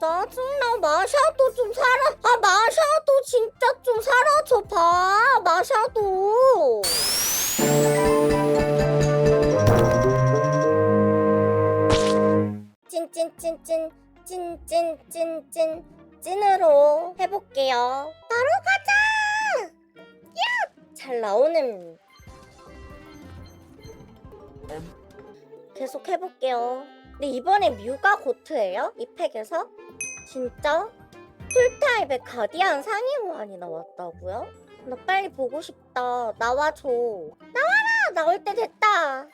짜증나. 마샤도 좀 사라 아 마샤도 진짜 좀 사라져 봐. 마샤도. 찐찐찐찐 찐찐찐찐 찐으로 해볼게요. 바로 가자! 야! 잘 나오는 계속 해볼게요 근데 이번에 뮤가 고트예요? 이 팩에서? 진짜? 풀타입의 가디안 상위 호환이 나왔다고요? 나 빨리 보고 싶다. 나와줘. 나와라! 나올 때 됐다.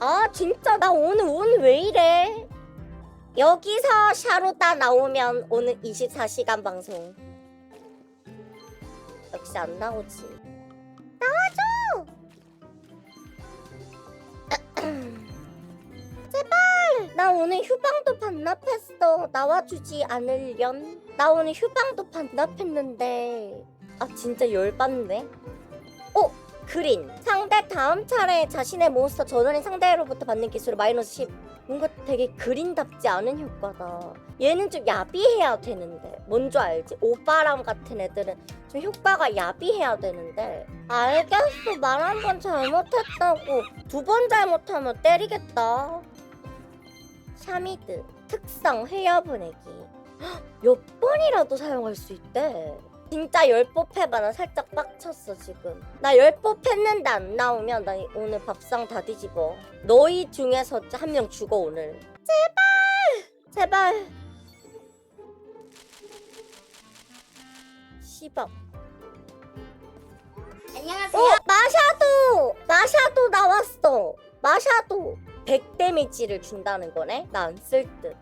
아, 진짜 나 오늘 운 왜 이래? 여기서 샤로다 나오면 오늘 24시간 방송. 역시 안 나오지. 나 오늘 휴방도 반납했어. 나와주지 않으련. 나 오늘 휴방도 반납했는데. 아 진짜 열받네. 어? 그린. 상대 다음 차례 자신의 몬스터 전원의 상대로부터 받는 기술을 마이너스 10. 뭔가 되게 그린답지 않은 효과다. 얘는 좀 야비해야 되는데. 뭔줄 알지? 오바람 같은 애들은 좀 효과가 야비해야 되는데. 알겠어. 말 한 번 잘못했다고. 두 번 잘못하면 때리겠다. 샤미드 특성 회화 보내기. 헉, 몇 번이라도 사용할 수 있대. 진짜 열법 해봐 나 살짝 빡쳤어 지금. 나 열법 했는데 안 나오면 나 오늘 밥상 다 뒤집어. 너희 중에서 한 명 죽어 오늘. 제발! 제발! 씨발 안녕하세요. 어 마샤도! 마샤도 나왔어. 마샤도 100 데미지를 준다는 거네 나 안 쓸 듯.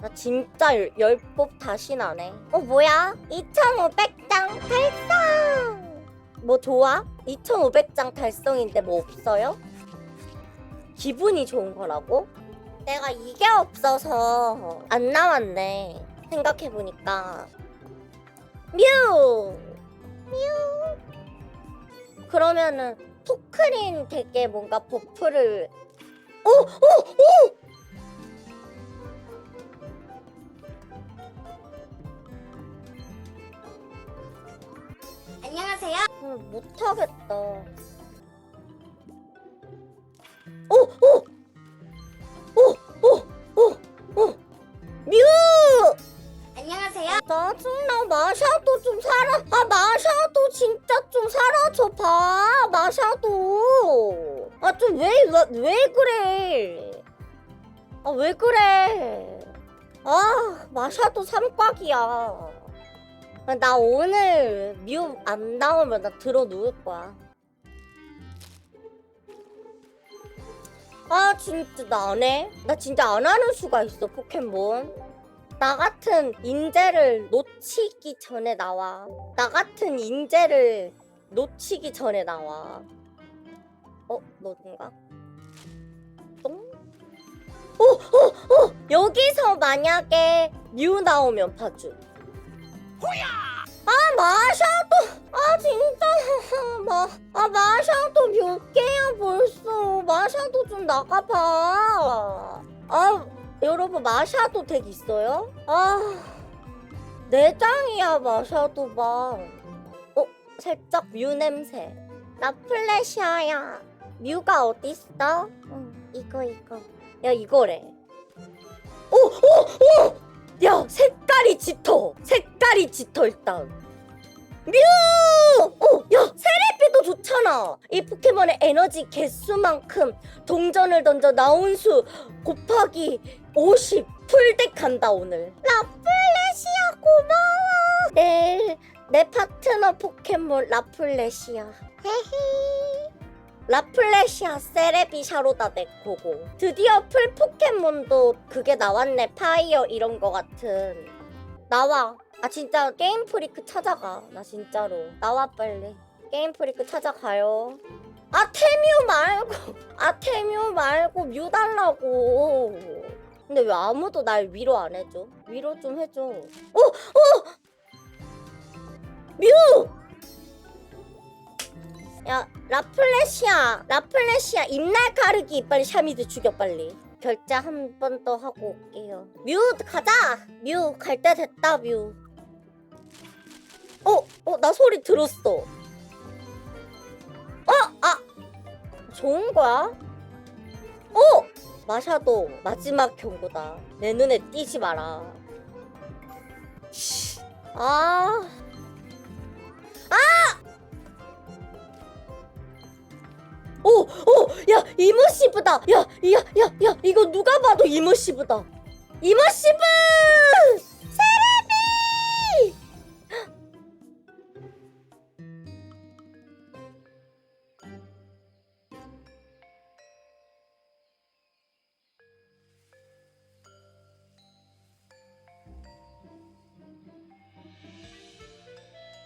나 진짜 열, 열법 다시 나네. 어 뭐야? 2,500장 달성. 뭐 좋아? 2,500장 달성인데 뭐 없어요? 기분이 좋은 거라고? 내가 이게 없어서 안 나왔네. 생각해 보니까 뮤 뮤. 그러면은 토크린 되게 뭔가 버프를 오! 오! 오! 안녕하세요. 어, 못하겠다. 오! 오! 오! 오! 오! 오! 뮤! 안녕하세요. 짜증나 마샤도 좀 사라 아 마샤도 진짜 좀 사라져 봐 마샤도 아 좀왜왜 그래 아 왜 그래 아 마샤도 삼꽉이야 아, 나 오늘 뮤안 나오면 나 들어 누울 거야 아 진짜 나 안 해? 나 진짜 안 하는 수가 있어 포켓몬 나 같은 인재를 놓치기 전에 나와. 나 같은 인재를 놓치기 전에 나와. 어, 너인가? 똥? 어, 어, 어! 여기서 만약에 뮤 나오면 봐줘. 아, 마샤도! 아, 진짜. 마, 아, 마샤도 몇 개야, 벌써. 마샤도 좀 나가봐. 아, 여러분 마샤도 덱 있어요? 아 내장이야 마샤도 막 어? 살짝 뮤 냄새 나 플래시아야 뮤가 어딨어? 응 이거 이거 야 이거래 오! 오! 오! 야 색깔이 짙어 색깔이 짙어 일단 뮤! 어, 야 세레피도 좋잖아 이 포켓몬의 에너지 개수만큼 동전을 던져 나온 수 곱하기 50 풀덱 한다 오늘 라플레시아 고마워 내, 내 파트너 포켓몬 라플레시아 헤헤 라플레시아 세레비 샤로다 덱 보고. 드디어 풀 포켓몬도 그게 나왔네. 파이어 이런 거 같은. 나와. 아 진짜 게임 프리크 찾아가. 나 진짜로. 나와 빨리. 게임 프리크 찾아가요. 아 테뮤 말고. 아 테뮤 말고 뮤 달라고. 근데 왜 아무도 날 위로 안 해줘? 위로 좀 해줘. 어! 어! 뮤! 야 라플레시아 라플레시아 입날 가르기 빨리 샤미드 죽여 빨리 결제 한 번 더 하고 올게요. 뮤 가자. 뮤 갈 때 됐다 뮤. 어, 어, 나 소리 들었어. 어, 아, 좋은 거야? 어, 마샤도 마지막 경고다. 내 눈에 띄지 마라. 씨. 아, 오, 오, 야, 이머시브다. 야, 야, 야, 야, 이거 누가 봐도 이머시브다. 이머시브! 세레비!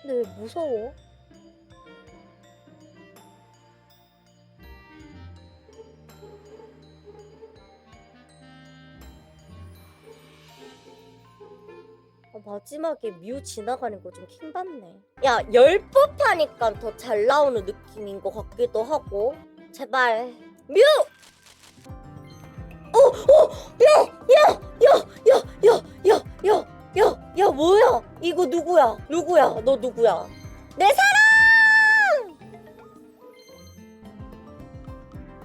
근데 왜 무서워? 마지막에 뮤 지나가는 거 좀 킹받네. 야, 열법 하니까 더 잘 나오는 느낌인 것 같기도 하고. 제발. 뮤! 어, 어, 야, 야, 야, 야, 야, 야, 야, 야, 야, 뭐야? 이거 누구야? 누구야? 너 누구야? 내 사랑!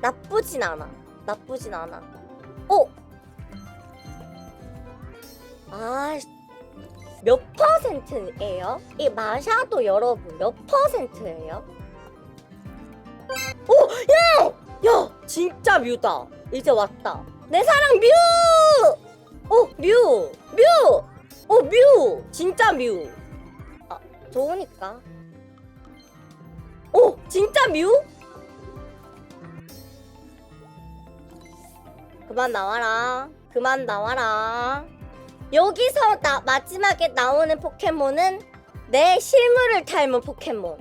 나쁘진 않아. 나쁘진 않아. 어? 아, 몇 퍼센트예요? 이 마샤도 여러분 몇 퍼센트예요? 오! 야! 야! 진짜 뮤다. 이제 왔다. 내 사랑 뮤! 어, 뮤! 뮤! 어, 뮤! 진짜 뮤. 아, 좋으니까. 오! 진짜 뮤? 그만 나와라. 그만 나와라. 여기서 나 마지막에 나오는 포켓몬은 내 실물을 닮은 포켓몬.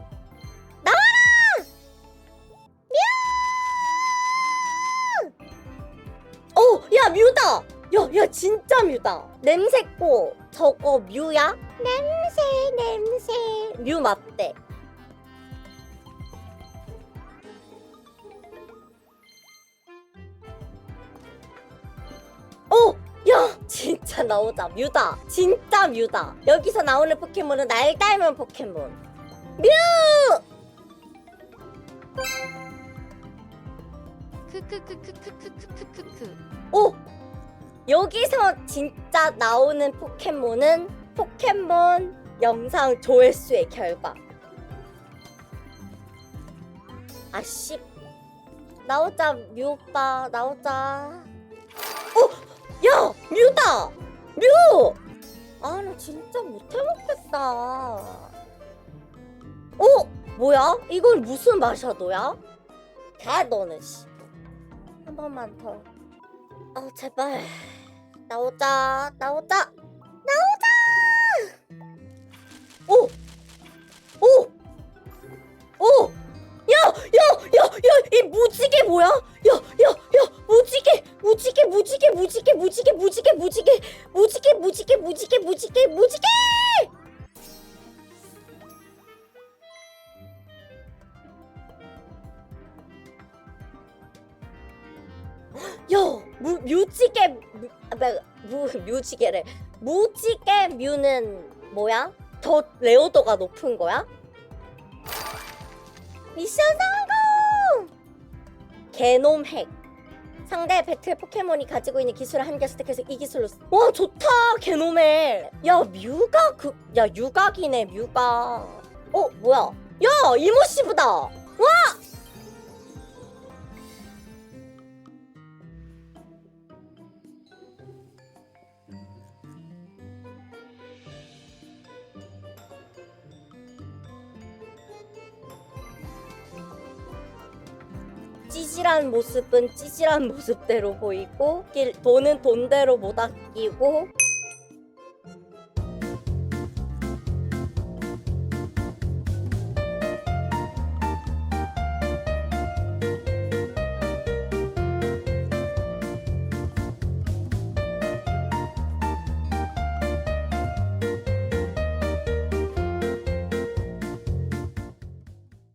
나와라! 뮤! 오, 야 뮤다. 야, 야 진짜 뮤다. 냄새꼬 저거 뮤야? 냄새, 냄새. 뮤 맞대. 진짜 나오자. 뮤다. 진짜 뮤다. 여기서 나오는 포켓몬은 날 닮은 포켓몬. 뮤! 크크크크크크크크크크 오! 여기서 진짜 나오는 포켓몬은 포켓몬 영상 조회수의 결과. 아씨. 나오자, 뮤 오빠. 나오자. 어! 야! 뮤다! 뮤! 아, 나 진짜 못해먹겠다. 어? 뭐야? 이건 무슨 마샤도야? 다 너는 씨. 한 번만 더. 아 제발 나오자 나오자 나오자 무, 아, 뭐, 무, 뮤지개래 무지개 뮤는 뭐야? 더 레어도가 높은 거야? 미션 성공! 개놈 핵 상대 배틀 포켓몬이 가지고 있는 기술을 한개 습득해서 이 기술로 쓰... 와 좋다 개놈의 야 뮤가 그... 야 유각이네 뮤가 어 뭐야 야 이모시브다 찌질한 모습은 찌질한 모습대로 보이고 길- 돈은 돈대로 못 아끼고